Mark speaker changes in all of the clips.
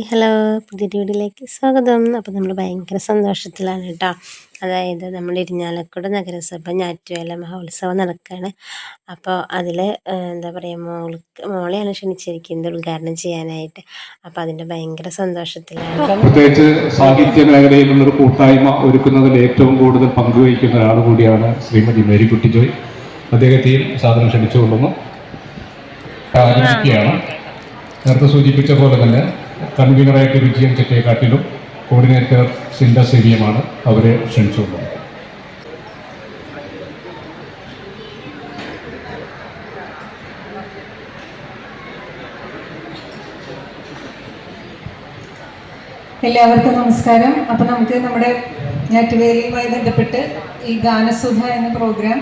Speaker 1: Hi hello പുതിയ വീഡിയോയിലേക്ക് സ്വാഗതം. അപ്പോൾ നമ്മൾ ഭയങ്കര സന്തോഷത്തിലാണ് കേട്ടോ. അതായത് നമ്മൾ ഇരിഞ്ഞാലക്കുട നഗരസഭ ഞാറ്റുവേല മഹോത്സവം നടക്കുകയാണ്. അപ്പോൾ അതിൽ എന്താ പറയുക മോൾക്ക് മോളെയാണ് ക്ഷണിച്ചിരിക്കുന്നത് ഉദ്ഘാടനം ചെയ്യാനായിട്ട്. അപ്പോൾ അതിന്റെ ഭയങ്കര സന്തോഷത്തിലാണ്.
Speaker 2: പ്രത്യേകിച്ച് സാഹിത്യ മേഖലയിലുള്ളൊരു കൂട്ടായ്മ ഒരുക്കുന്നതിൽ ഏറ്റവും കൂടുതൽ പങ്കുവഹിക്കുന്ന ഒരാൾ കൂടിയാണ് ശ്രീമതി മേരിക്കുട്ടി ജോയ്. അദ്ദേഹത്തെയും സാധനം ക്ഷണിച്ചുകൊള്ളുന്നു. ആരംഭിക്കുകയാണ് നേരത്തെ സൂചിപ്പിച്ച പോലെ തന്നെ കൺവീനറായിട്ട് വിജയൻ ചെറ്റേക്കാട്ടിലും കോർഡിനേറ്റർ സിൻഡ സേവിയുമാണ് അവരെ ക്ഷണിച്ചുകൊള്ളുന്നത്
Speaker 3: എല്ലാവർക്കും നമസ്കാരം. അപ്പം നമുക്ക് നമ്മുടെ ഞാറ്റുവേലയുമായി ബന്ധപ്പെട്ട് ഈ ഗാനസുധ എന്ന പ്രോഗ്രാം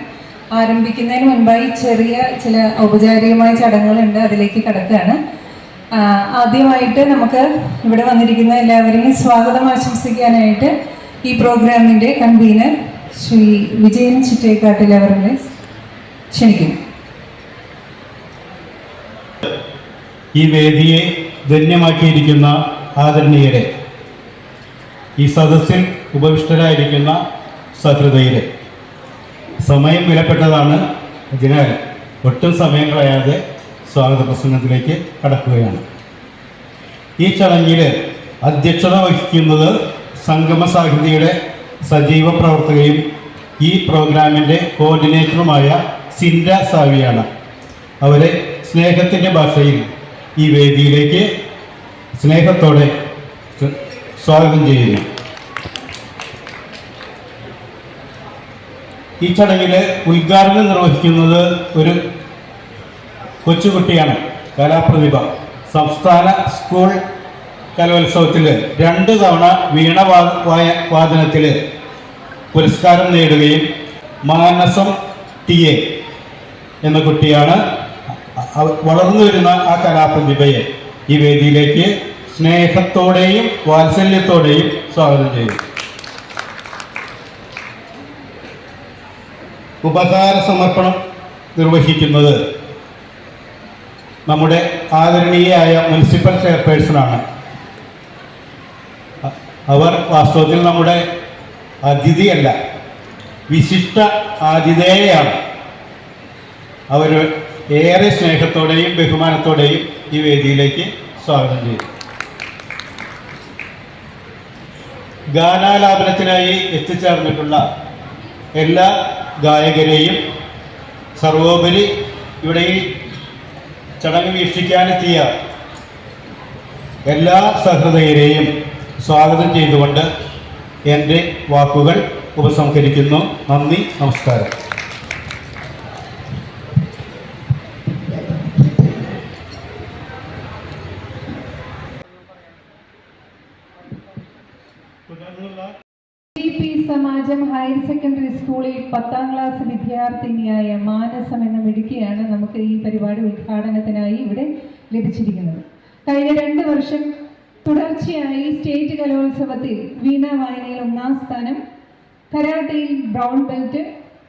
Speaker 3: ആരംഭിക്കുന്നതിന് മുൻപായി ചെറിയ ചില ഔപചാരികമായ ചടങ്ങുകളുണ്ട്. അതിലേക്ക് കടക്കുകയാണ്. ആദ്യമായിട്ട് നമുക്ക് ഇവിടെ വന്നിരിക്കുന്ന എല്ലാവരെയും സ്വാഗതം ആശംസിക്കാനായിട്ട് ഈ പ്രോഗ്രാമിന്റെ കൺവീനർ ശ്രീ വിജയൻ ചിറ്റേക്കാട്ടിൽ അവരുടെ ക്ഷണിക്കുന്നു.
Speaker 4: ഈ വേദിയെ ധന്യമാക്കിയിരിക്കുന്ന ആദരണീയരെ ഈ സദസ്സിൽ ഉപവിഷ്ടരായിരിക്കുന്ന സഹൃദയരെ സമയം വിലപ്പെട്ടതാണ് അതിനാൽ ഒട്ടും സമയം കളയാതെ സ്വാഗത പ്രസംഗത്തിലേക്ക് കടക്കുകയാണ്. ഈ ചടങ്ങിൽ അധ്യക്ഷത വഹിക്കുന്നത് സംഗമ സാഹിതിയുടെ സജീവ പ്രവർത്തകയും ഈ പ്രോഗ്രാമിന്റെ കോർഡിനേറ്ററുമായ സിൻഡ സാവിയാണ്. അവരെ സ്നേഹത്തിന്റെ ഭാഷയിൽ ഈ വേദിയിലേക്ക് സ്നേഹത്തോടെ സ്വാഗതം ചെയ്യുന്നു. ഈ ചടങ്ങിൽ ഉദ്ഘാടനം നിർവഹിക്കുന്നത് ഒരു കൊച്ചുകുട്ടിയാണ് കലാപ്രതിഭ. സംസ്ഥാന സ്കൂൾ കലോത്സവത്തിൽ രണ്ട് തവണ വീണ വാദനത്തിൽ പുരസ്കാരം നേടുകയും മാനസം ടി എ എന്ന കുട്ടിയാണ് വളർന്നു വരുന്ന ആ കലാപ്രതിഭയെ ഈ വേദിയിലേക്ക് സ്നേഹത്തോടെയും വാത്സല്യത്തോടെയും സ്വാഗതം ചെയ്യും ഉപകാര സമർപ്പണം നിർവഹിക്കുന്നത് നമ്മുടെ ആദരണീയായ മുനിസിപ്പൽ ചെയർപേഴ്സണാണ്. അവർ വാസ്തവത്തിൽ നമ്മുടെ അതിഥിയല്ല വിശിഷ്ട ആതിഥേയാണ് അവർ ഏറെ സ്നേഹത്തോടെയും ബഹുമാനത്തോടെയും ഈ വേദിയിലേക്ക് സ്വാഗതം ചെയ്തു. ഗാനാലാപനത്തിനായി എത്തിച്ചേർന്നിട്ടുള്ള എല്ലാ ഗായകരെയും സർവോപരി ഇവിടെ ഈ ചടങ്ങ് വീക്ഷിക്കാനെത്തിയ എല്ലാ സഹൃദയരെയും സ്വാഗതം ചെയ്തുകൊണ്ട് എന്റെ വാക്കുകൾ ഉപസംഹരിക്കുന്നു. നന്ദി നമസ്കാരം
Speaker 3: T P Samajam higher secondary സ്കൂളിൽ പത്താം ക്ലാസ് വിദ്യാർത്ഥിനിയായ മാനസം എന്ന മിടുക്കിയാണ് നമുക്ക് ഈ പരിപാടി ഉദ്ഘാടനത്തിനായി ഇവിടെ ലഭിച്ചിരിക്കുന്നത്. കഴിഞ്ഞ രണ്ട് വർഷം തുടർച്ചയായി സ്റ്റേറ്റ് കലോത്സവത്തിൽ വീണ വായനയിൽ ഒന്നാം സ്ഥാനം കരാട്ടയിൽ ബ്രൗൺ ബെൽറ്റ്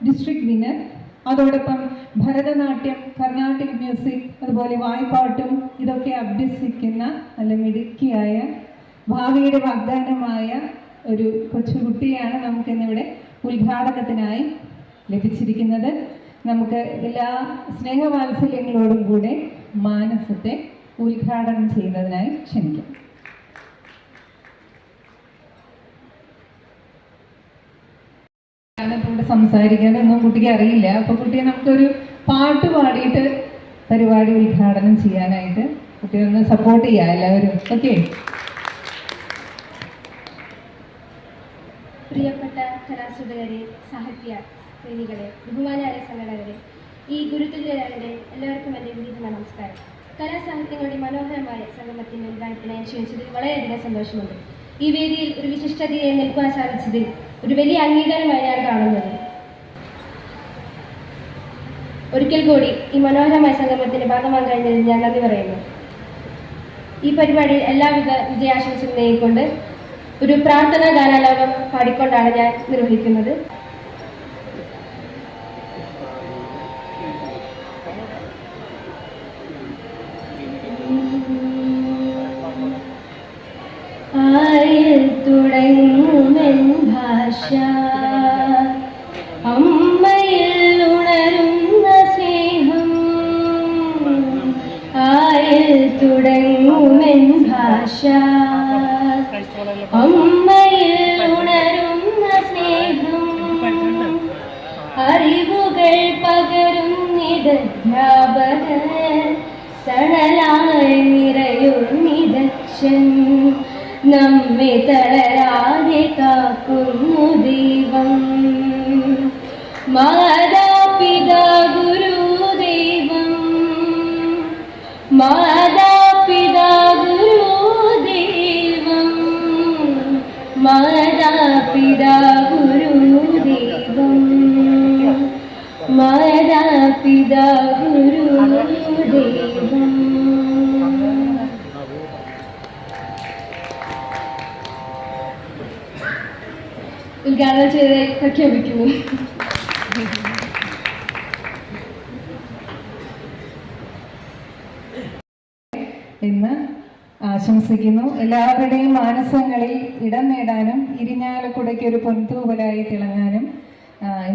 Speaker 3: ഡിസ്ട്രിക്ട് വിന്നർ അതോടൊപ്പം ഭരതനാട്യം കർണാട്ടിക് മ്യൂസിക് അതുപോലെ വായ്പാട്ടും ഇതൊക്കെ അഭ്യസിക്കുന്ന നല്ല മിടുക്കിയായ ഭാവിയുടെ വാഗ്ദാനമായ ഒരു കൊച്ചുകുട്ടിയാണ് നമുക്കിന്നിവിടെ ഉദ്ഘാടനത്തിനായി ലഭിച്ചിരിക്കുന്നത്. നമുക്ക് എല്ലാ സ്നേഹവാത്സല്യങ്ങളോടും കൂടെ മാനസത്തെ ഉദ്ഘാടനം ചെയ്യുന്നതിനായി ക്ഷണിക്കാം. ഇവിടെ സംസാരിക്കാനൊന്നും കുട്ടിക്ക് അറിയില്ല. അപ്പൊ കുട്ടിയെ നമുക്കൊരു പാട്ട് പാടിയിട്ട് പരിപാടി ഉദ്ഘാടനം ചെയ്യാനായിട്ട് കുട്ടിയെ ഒന്ന് സപ്പോർട്ട് ചെയ്യാം എല്ലാവരും. ഓക്കെ
Speaker 5: പ്രിയപ്പെട്ട കലാസുതകരെ സാഹിത്യ പ്രേമികളെ ബഹുമാനായ സംഘടകരെ ഈ ഗുരുതുല്യരായവരെ എല്ലാവർക്കും എന്റെ വിവിധ നമസ്കാരം. കലാസാഹിത്യങ്ങളുടെ മനോഹരമായ സംഗമത്തിന്റെ ഉദ്ഘാടനത്തിനായി ക്ഷണിച്ചതിൽ വളരെയധികം സന്തോഷമുണ്ട്. ഈ വേദിയിൽ ഒരു വിശിഷ്ടതയെ നിൽക്കുവാൻ സാധിച്ചതിൽ ഒരു വലിയ അംഗീകാരമായി ഞാൻ കാണുന്നത്. ഒരിക്കൽ കൂടി ഈ മനോഹരമായ സംഗമത്തിന് ഭാഗമാകാൻ കഴിഞ്ഞതിൽ ഞാൻ നന്ദി പറയുന്നു. ഈ പരിപാടിയിൽ എല്ലാവിധ വിജയാശംസകൾ നേടിക്കൊണ്ട് ഒരു പ്രാർത്ഥനാ ഗാനാലാപം പാടിക്കൊണ്ടാണ് ഞാൻ നിർവഹിക്കുന്നത്. അമ്മയിൽ സ്നേഹം ആയിൽ തുടങ്ങുമെൻ ഭാഷ. അമ്മയിൽ സ്നേഹം അറിവുകൾ പകരുന്നിതധ്യാപകർ തണലായി നിറയുന്നിതച്ഛൻ നമ്മെ തളരാതെ കാക്കുന്നു ദൈവം. മാതാപിതാ ഗുരുദേവം മാതാപിതാ ഗുരുദേവം മാതാപിതാ ഗുരുദേവം മാതാപിതാ ഗുരുദൈവം ഉദ്ഘാടനം ചെയ്ത് പ്രഖ്യാപിക്കുന്നു
Speaker 3: ഇന്ന് ആശംസിക്കുന്നു. എല്ലാവരുടെയും മാനസങ്ങളിൽ ഇടം നേടാനും ഇരിഞ്ഞാലക്കുടയ്ക്ക് ഒരു പൊൻതൂവലായി തിളങ്ങാനും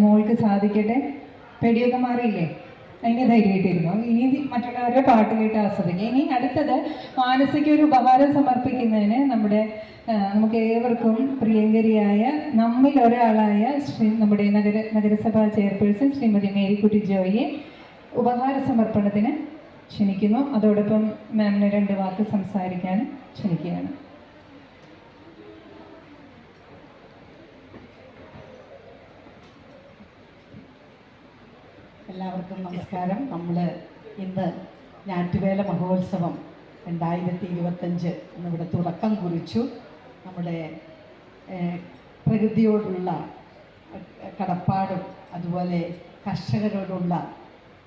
Speaker 3: മോൾക്ക് സാധിക്കട്ടെ. പേടിയൊക്കെ മാറിയില്ലേ? അതിന് ധൈര്യമായിട്ടിരുന്നു. ഇനി മറ്റുള്ളവരുടെ പാട്ട് കേട്ട് ആസ്വദിക്കുക. ഇനി അടുത്തത് മാനസിക ഒരു ഉപഹാരം സമർപ്പിക്കുന്നതിന് നമ്മുടെ നമുക്ക് ഏവർക്കും പ്രിയങ്കരിയായ നമ്മിൽ ഒരാളായ ശ്രീ നമ്മുടെ നഗര നഗരസഭാ ചെയർപേഴ്സൺ ശ്രീമതി മേരിക്കുട്ടി ജോയിയെ ഉപഹാര സമർപ്പണത്തിന് ക്ഷണിക്കുന്നു. അതോടൊപ്പം മാമിന് രണ്ട് വാക്ക് സംസാരിക്കാനും ക്ഷണിക്കുകയാണ്.
Speaker 6: എല്ലാവർക്കും നമസ്കാരം. നമ്മൾ ഇന്ന് ഞാറ്റുവേല മഹോത്സവം രണ്ടായിരത്തി ഇരുപത്തഞ്ച് എന്നിവിടെ തുടക്കം കുറിച്ചു. നമ്മുടെ പ്രകൃതിയോടുള്ള കടപ്പാടും അതുപോലെ കർഷകരോടുള്ള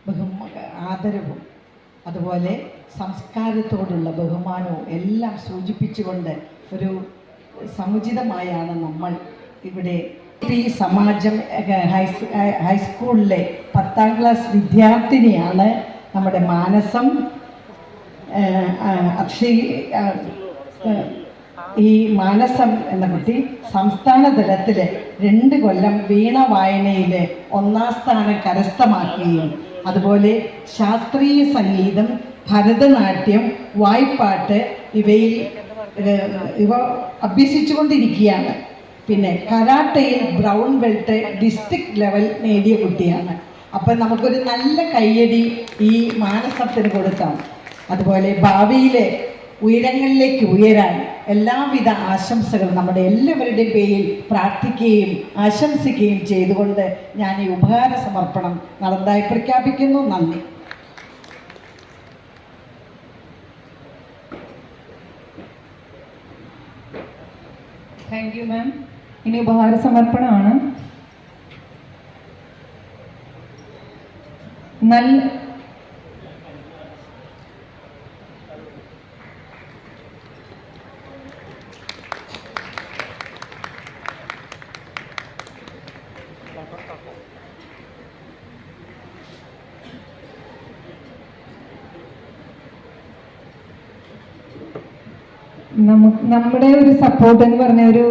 Speaker 6: ബഹുമ ആദരവും അതുപോലെ സംസ്കാരത്തോടുള്ള ബഹുമാനവും എല്ലാം സൂചിപ്പിച്ചുകൊണ്ട് ഒരു സമുചിതമായാണ് നമ്മൾ ഇവിടെ ഈ സമാജം ഹൈസ്കൂളിലെ പത്താം ക്ലാസ് വിദ്യാർത്ഥിനിയാണ് നമ്മുടെ മാനസം. ഏഹ്, ഈ മാനസം എന്ന കുട്ടി സംസ്ഥാന തലത്തിൽ രണ്ട് കൊല്ലം വീണ വായനയിൽ ഒന്നാം സ്ഥാനം കരസ്ഥമാക്കുകയും അതുപോലെ ശാസ്ത്രീയ സംഗീതം ഭരതനാട്യം വായ്പാട്ട് ഇവയിൽ ഇവ അഭ്യസിച്ചുകൊണ്ടിരിക്കുകയാണ്. പിന്നെ കരാട്ടയിൽ ബ്രൗൺ ബെൽറ്റ് ഡിസ്ട്രിക്ട് ലെവൽ നേടിയ കുട്ടിയാണ്. അപ്പം നമുക്കൊരു നല്ല കയ്യടി ഈ മാനസത്തിന് കൊടുക്കാം. അതുപോലെ ഭാവിയിലെ ഉയരങ്ങളിലേക്ക് ഉയരാൻ എല്ലാവിധ ആശംസകളും നമ്മുടെ എല്ലാവരുടെയും പേരിൽ പ്രാർത്ഥിക്കുകയും ആശംസിക്കുകയും ചെയ്തുകൊണ്ട് ഞാൻ ഈ ഉപഹാര സമർപ്പണം നടന്നതായി പ്രഖ്യാപിക്കുന്നു. നന്ദി.
Speaker 3: താങ്ക് യു മാം ഇനി ഉപഹാര സമർപ്പണമാണ് നല്ല നമുക്ക് നമ്മുടെ ഒരു സപ്പോർട്ട് എന്ന് പറഞ്ഞ ഒരു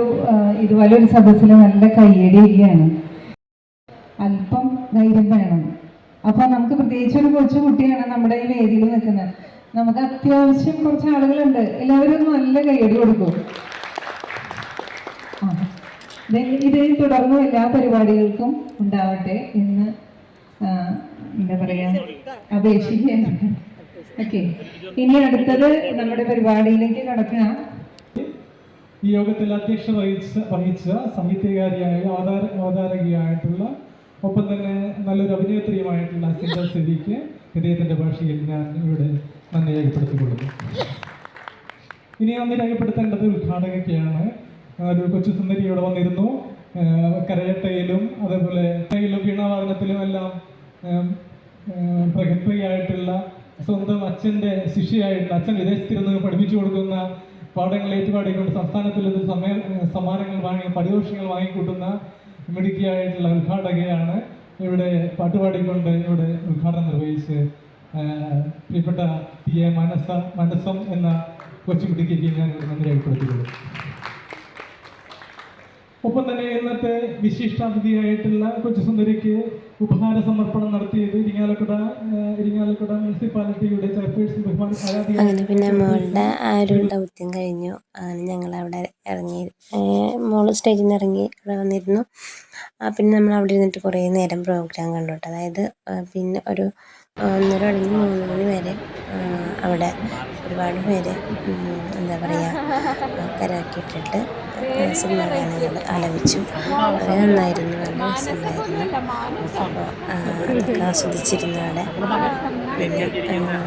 Speaker 3: ഇതുപോലെ ഒരു സദസ്സിൽ നല്ല കയ്യടിയൊക്കെയാണ്. അല്പം ധൈര്യം വേണം. അപ്പൊ നമുക്ക് പ്രത്യേകിച്ച് ഒരു കൊച്ചു കുട്ടിയാണ് നമ്മുടെ ഈ വേദിയിൽ നിൽക്കുന്നത്. നമുക്ക് അത്യാവശ്യം കുറച്ച് ആളുകളുണ്ട്. എല്ലാവരും നല്ല കയ്യടി കൊടുക്കും. ഇതേ തുടർന്ന് എല്ലാ പരിപാടികൾക്കും ഉണ്ടാവട്ടെ. എന്ന് എന്താ പറയാ അപേക്ഷിക്കുകയാണ്. ഓക്കെ ഇനി അടുത്തത് നമ്മുടെ പരിപാടിയിലേക്ക് കടക്കാം.
Speaker 7: ഈ യോഗത്തിൽ അധ്യക്ഷ വഹിച്ച വഹിച്ച സാഹിത്യകാരിയായ അവതാര അവതാരകയായിട്ടുള്ള ഒപ്പം തന്നെ നല്ലൊരു അഭിനേത്രിയുമായിട്ടുള്ള സിന്ധ സ്ഥിതിക്ക് ഹൃദയത്തിന്റെ ഭാഷയിൽ ഞാൻ ഇവിടെ നന്ദി രേഖപ്പെടുത്തിക്കൊള്ളുന്നു. ഇനി നന്ദി രേഖപ്പെടുത്തേണ്ടത് ഉദ്ഘാടകയ്ക്കാണ്. ഒരു കൊച്ചു സുന്ദരി ഇവിടെ വന്നിരുന്നു. കരയട്ടയിലും അതേപോലെ വീണാവാദനത്തിലും എല്ലാം പ്രഗത്ഭയായിട്ടുള്ള സ്വന്തം അച്ഛന്റെ ശിഷ്യയായിട്ട് അച്ഛൻ വിദേശത്തിരുന്ന് പഠിപ്പിച്ചു കൊടുക്കുന്ന പാഠങ്ങൾ ഏറ്റുപാടിക്കൊണ്ട് സംസ്ഥാനത്തിൽ നിന്ന് സമയ സമ്മാനങ്ങൾ വാങ്ങി പരിദോഷങ്ങൾ വാങ്ങിക്കൂട്ടുന്ന മിടുക്കിയായിട്ടുള്ള ഉദ്ഘാടകയാണ് ഇവിടെ പാട്ടുപാടിക്കൊണ്ട് ഇവിടെ ഉദ്ഘാടനം നിർവഹിച്ച് പ്രിയപ്പെട്ട ടി എ മനസ മനസ്സം എന്ന കൊച്ചുകുട്ടിക്ക് ഞാൻ നന്ദി രേഖപ്പെടുത്തിക്കൊള്ളു ഒപ്പം തന്നെ ഇന്നത്തെ വിശിഷ്ടാതിഥിയായിട്ടുള്ള കൊച്ചുസുന്ദരിക്ക് ഉപഹാര സമർപ്പണം നടത്തിയത് ഇരിങ്ങാലക്കുട ഇരിങ്ങാലക്കുട മുനിസിപ്പാലിറ്റിയുടെ ചെയർപേഴ്സൺ ബഹുമാന
Speaker 1: അങ്ങനെ പിന്നെ മോളുടെ ആ ഒരു ദൗത്യം കഴിഞ്ഞു. ആണ് ഞങ്ങൾ അവിടെ ഇറങ്ങി മോൾ സ്റ്റേജിൽ നിന്ന് ഇറങ്ങി അവിടെ വന്നിരുന്നു. പിന്നെ നമ്മൾ അവിടെ ഇരുന്നിട്ട് കുറേ നേരം പ്രോഗ്രാം കണ്ടു കേട്ടോ. അതായത് പിന്നെ ഒരു ഒന്നര അല്ലെങ്കിൽ മൂന്ന് മണി വരെ അവിടെ ഒരുപാട് പേര് എന്താ പറയുക കരാക്കിയിട്ടിട്ട് സിനിമ ഗാനങ്ങൾ ആലപിച്ചു. അത് നന്നായിരുന്നു നല്ല രസമായിരുന്നു അപ്പോൾ അതൊക്കെ ആസ്വദിച്ചിരുന്ന ആളെ ആ,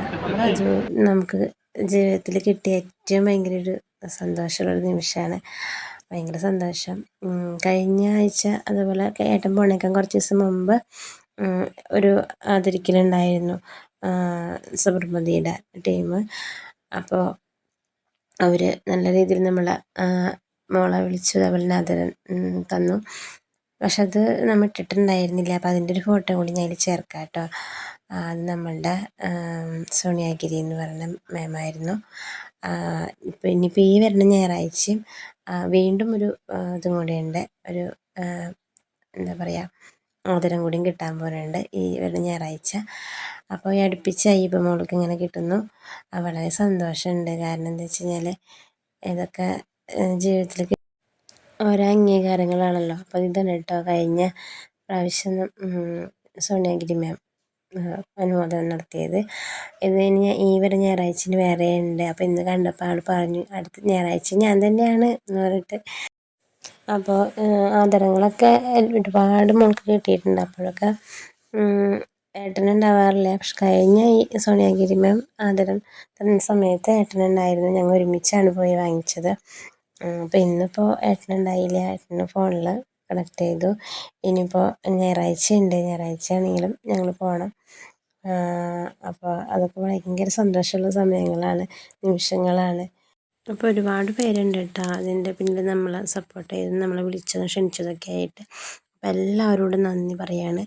Speaker 1: നമുക്ക് ജീവിതത്തിൽ കിട്ടിയ ഏറ്റവും ഭയങ്കര ഒരു സന്തോഷമുള്ളൊരു നിമിഷമാണ്. ഭയങ്കര സന്തോഷം. കഴിഞ്ഞ ആഴ്ച അതുപോലെ ഏട്ടൻ പോണേക്കാൻ കുറച്ച് ദിവസം മുമ്പ് ഒരു ആദരിക്കലുണ്ടായിരുന്നു സുബ്രഹ്മതിയുടെ ടീം. അപ്പോൾ അവർ നല്ല രീതിയിൽ നമ്മളെ മോളെ വിളിച്ചു ആദരം തന്നു. പക്ഷെ അത് നമ്മൾ ഇട്ടിട്ടുണ്ടായിരുന്നില്ല. അപ്പോൾ അതിന്റെ ഒരു ഫോട്ടോ കൂടി ഞാൻ ചേർക്കാം കേട്ടോ. അത് നമ്മളുടെ സോണിയാഗിരി എന്ന് പറയുന്ന മാമായിരുന്നു ഇപ്പം ഇനിയിപ്പോൾ ഈ വരുന്ന ഞായറാഴ്ചയും വീണ്ടും ഒരു ഇതും കൂടെയുണ്ട് ഒരു എന്താ പറയുക ആദരം കൂടിയും കിട്ടാൻ പോകുന്നുണ്ട് ഈ വരുന്ന ഞായറാഴ്ച. അപ്പോൾ ഈ അടുപ്പിച്ച അയ്യപ്പ മോൾക്ക് ഇങ്ങനെ കിട്ടുന്നു. വളരെ സന്തോഷമുണ്ട്. കാരണം എന്താ വെച്ച് കഴിഞ്ഞാൽ ഇതൊക്കെ ജീവിതത്തിൽ ഓരോ അംഗീകാരങ്ങളാണല്ലോ. അപ്പോൾ ഇതാണ് കേട്ടോ കഴിഞ്ഞ പ്രാവശ്യം സോണിയാഗിരി മാം അനുമോദനം നടത്തിയത്. ഇത് ഇനി ഈ വരെ ഞായറാഴ്ചയിൽ വേറെ ഉണ്ട് അപ്പോൾ ഇന്ന് കണ്ടപ്പോൾ ആൾ പറഞ്ഞു അടുത്ത ഞായറാഴ്ച ഞാൻ തന്നെയാണ് എന്ന് പറഞ്ഞിട്ട് അപ്പോൾ ആദരങ്ങളൊക്കെ ഒരുപാട് മോൾക്ക് കിട്ടിയിട്ടുണ്ട്. അപ്പോഴൊക്കെ ഏട്ടനുണ്ടാവാറില്ല? പക്ഷെ കഴിഞ്ഞ ഈ സോണിയാഗിരി മാം ആദരം തന്ന സമയത്ത് ഏട്ടനുണ്ടായിരുന്നു. ഞങ്ങൾ ഒരുമിച്ചാണ് പോയി വാങ്ങിച്ചത്. അപ്പോൾ ഇന്നിപ്പോൾ ഏട്ടനുണ്ടായില്ല. ഏട്ടന് ഫോണിൽ കണക്ട് ചെയ്തു. ഇനിയിപ്പോൾ ഞായറാഴ്ച ഉണ്ട് ഞായറാഴ്ച ആണെങ്കിലും ഞങ്ങൾ പോകണം അപ്പോൾ അതൊക്കെ ഭയങ്കര സന്തോഷമുള്ള സമയങ്ങളാണ് നിമിഷങ്ങളാണ്. അപ്പോൾ ഒരുപാട് പേരുണ്ട് കേട്ടോ അതിന്റെ പിന്നിൽ നമ്മളെ സപ്പോർട്ട് ചെയ്ത് നമ്മളെ വിളിച്ചതും ക്ഷണിച്ചതൊക്കെ ആയിട്ട്. അപ്പോൾ എല്ലാവരോടും നന്ദി പറയാണ്.